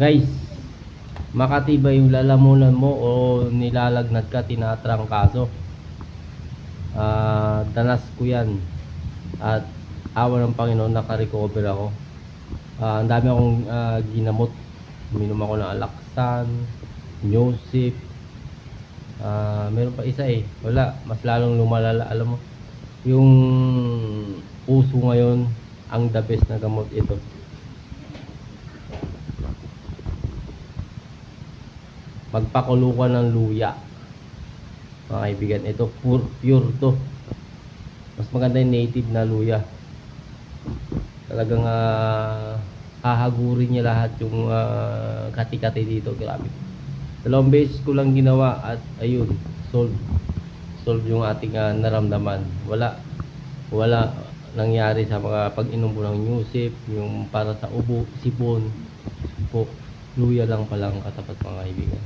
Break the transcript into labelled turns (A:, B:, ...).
A: Guys, makatibay yung lalamunan mo o nilalagnat ka, tinatrangkaso. Ah, danas ko yan. At awa ng Panginoon, nakarecover ako. Ah, ang dami akong ah, ginamot. Minom ako ng Alaxan, Newsip. Ah, meron pa isa eh. Wala, mas lalong lumalala. Alam mo, yung uso ngayon, ang the best na gamot ito. Magpakulo ka ng luya. Mga kaibigan, ito pure, pure to. Mas maganda yung native na luya. Talagang ah, hahagurin niya lahat yung ah, kati-kati dito. Grabe. Dalawang beses ko lang ginawa at ayun, solve. Solve yung ating ah, naramdaman. Wala, wala nangyari sa mga pag-inom ng Newsip, yung para sa ubo, sipon, po, luya lang palang katapat mga kaibigan.